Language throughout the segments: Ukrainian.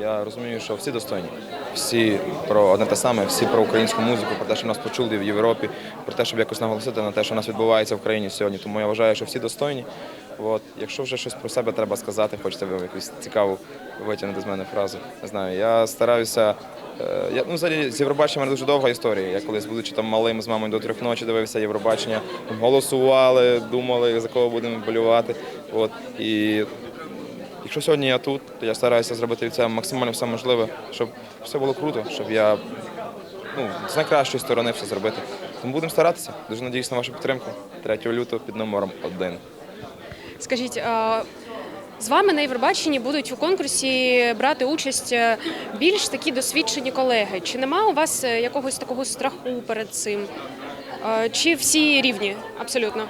Я розумію, що всі достойні. Всі про одне те саме, всі про українську музику, про те, що нас почули в Європі, про те, щоб якось наголосити на те, що у нас відбувається в країні сьогодні. Тому я вважаю, що всі достойні. От. Якщо вже щось про себе треба сказати, хочете ви якусь цікаву витягнути з мене фразу. Не знаю. Я стараюся. е, Я, ну, взагалі, з Євробаченням дуже довга історія. Я колись, будучи там малим з мамою до трьох ночі, дивився Євробачення, голосували, думали, за кого будемо болювати. От. І Якщо сьогодні я тут, то я стараюся зробити від цього максимально все можливе, щоб все було круто, щоб я ну, з найкращої сторони все зробити. Тому будемо старатися. Дуже надіюсь на вашу підтримку. 3 лютого під номером 1. Скажіть, а з вами на Євробаченні будуть у конкурсі брати участь е, більш такі досвідчені колеги. Чи нема у вас е, якогось такого страху перед цим? Чи всі рівні? Абсолютно.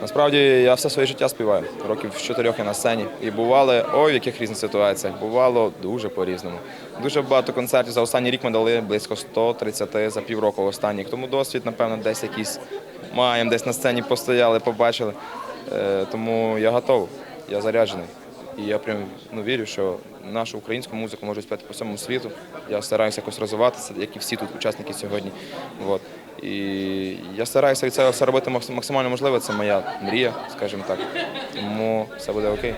Насправді я все своє життя співаю. Років з чотирьох я на сцені. І бували ой, в яких різних ситуаціях. Бувало дуже по-різному. Дуже багато концертів за останній рік ми дали близько 130 за півроку останніх. Тому досвід, напевно, десь якийсь маємо, десь на сцені постояли, побачили. Е, тому я готовий, я заряджений. І я прям ну, вірю, що нашу українську музику можуть співати по всьому світу. Я стараюся якось розвиватися, як і всі тут учасники сьогодні. От. І я стараюся цього все робити максимально можливе. Це моя мрія, скажімо так. Тому все буде окей.